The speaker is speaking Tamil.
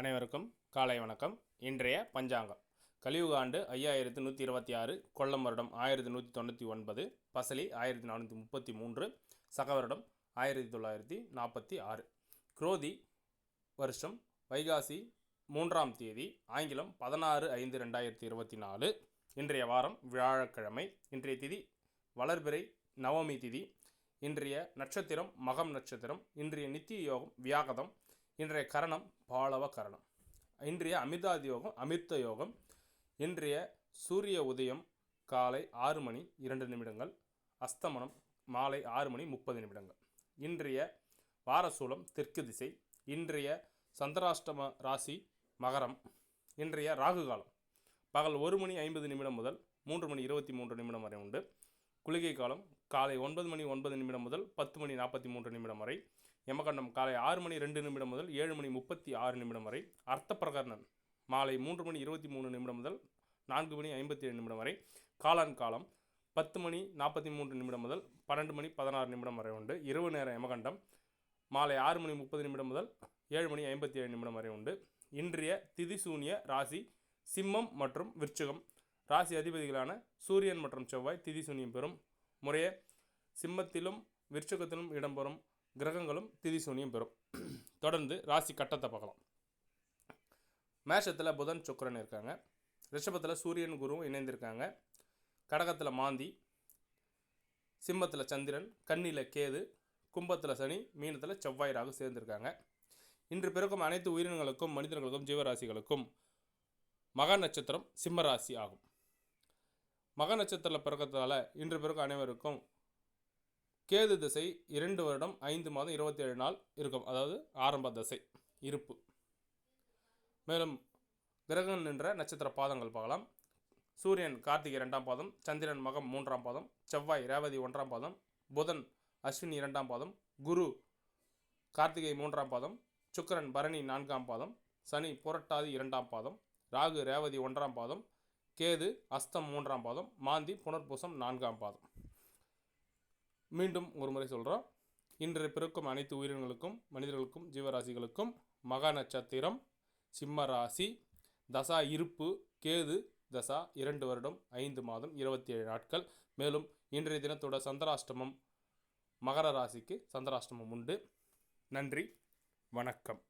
அனைவருக்கும் காலை வணக்கம். இன்றைய பஞ்சாங்கம். கலியுக ஆண்டு ஐயாயிரத்து நூற்றி இருபத்தி ஆறு கொல்லம் வருடம் ஆயிரத்தி நூற்றி தொண்ணூற்றி ஒன்பது பசலி ஆயிரத்தி நானூற்றி முப்பத்தி மூன்று சகவருடம் ஆயிரத்தி தொள்ளாயிரத்தி நாற்பத்தி ஆறு. குரோதி வருஷம் வைகாசி மூன்றாம் தேதி ஆங்கிலம் பதினாறு ஐந்து ரெண்டாயிரத்தி இருபத்தி நாலு. இன்றைய வாரம் வியாழக்கிழமை இன்றைய திதி வளர்பிறை நவமி திதி இன்றைய நட்சத்திரம் மகம் நட்சத்திரம் இன்றைய நித்திய யோகம் வியாகதம் இன்றைய கரணம் பாலவ கரணம். இன்றைய அமிர்தாதி யோகம் அமிர்த யோகம். இன்றைய சூரிய உதயம் காலை ஆறு மணி இரண்டு நிமிடங்கள். அஸ்தமனம் மாலை ஆறு மணி முப்பது நிமிடங்கள். இன்றைய வாரசூலம் தெற்கு திசை. இன்றைய சந்திராஷ்டம ராசி மகரம். இன்றைய ராகு காலம். பகல் ஒரு மணி ஐம்பது நிமிடம் முதல் மூன்று மணி இருபத்தி மூன்று நிமிடம் வரை உண்டு. குளிகை காலம் காலை ஒன்பது மணி ஒன்பது நிமிடம் முதல் பத்து மணி நாற்பத்தி மூன்று நிமிடம் வரை. யமகண்டம் காலை ஆறு மணி ரெண்டு நிமிடம் முதல் ஏழு மணி முப்பத்தி ஆறு நிமிடம் வரை அர்த்த பிரகரணம். மாலை மூன்று மணி இருபத்தி மூணு நிமிடம் முதல் நான்கு மணி ஐம்பத்தி ஏழு நிமிடம் வரை காலான் காலம் பத்து மணி நாற்பத்தி மூன்று நிமிடம் முதல் பன்னெண்டு மணி பதினாறு நிமிடம் வரை உண்டு. இரவு நேர யமகண்டம் மாலை ஆறு மணி முப்பது நிமிடம் முதல் ஏழு மணி ஐம்பத்தி ஏழு நிமிடம் வரை உண்டு. இன்றைய திதிசூனிய ராசி சிம்மம் மற்றும் விருச்சிகம். ராசி அதிபதிகளான சூரியன் மற்றும் செவ்வாய் திதிசூனியம் பெறும். முறைய சிம்மத்திலும் விருச்சகத்திலும் இடம்பெறும். கிரகங்களும் திதி திதிசூனியம் பெறும். தொடர்ந்து ராசி கட்டத்தை பார்க்கலாம். மேஷத்தில் புதன் சுக்கரன் இருக்காங்க. ரிஷபத்தில் சூரியன் குருவும் இணைந்திருக்காங்க. கடகத்தில் மாந்தி சிம்மத்தில் சந்திரன் கன்னியில் கேது கும்பத்தில் சனி மீனத்தில் செவ்வாய் ராகு சேர்ந்திருக்காங்க. இன்று பிறக்கும் அனைத்து உயிரினங்களுக்கும் மனிதர்களுக்கும் ஜீவராசிகளுக்கும் மக நட்சத்திரம் சிம்மராசி ஆகும். மக நட்சத்திரத்தில் பிறக்கிறதால இன்று பிறக்கும் அனைவருக்கும் கேது திசை இரண்டு வருடம் ஐந்து மாதம் இருபத்தி ஏழு நாள் இருக்கும். அதாவது ஆரம்ப திசை இருப்பு. மேலும் கிரகன் நின்ற நட்சத்திர பாதங்கள் பார்க்கலாம். சூரியன் கார்த்திகை இரண்டாம் பாதம் சந்திரன் மகம் மூன்றாம் பாதம் செவ்வாய் ரேவதி ஒன்றாம் பாதம் புதன் அஸ்வினி இரண்டாம் பாதம் குரு கார்த்திகை மூன்றாம் பாதம் சுக்கிரன் பரணி நான்காம் பாதம் சனி புரட்டாதி இரண்டாம் பாதம் ராகு ரேவதி ஒன்றாம் பாதம் கேது அஸ்தம் மூன்றாம் பாதம் மாந்தி புனர்பூசம் நான்காம் பாதம். மீண்டும் ஒரு முறை சொல்கிறோம் இன்று பிறக்கும் அனைத்து உயிரினங்களுக்கும் மனிதர்களுக்கும் ஜீவராசிகளுக்கும் மகா நட்சத்திரம் சிம்ம ராசி தசா இருப்பு கேது தசா இரண்டு வருடம் ஐந்து மாதம் இருபத்தி ஏழு நாட்கள். மேலும் இன்றைய தினத்தோட சந்திராஷ்டமம் மகர ராசிக்கு சந்திராஷ்டமம் உண்டு. நன்றி வணக்கம்.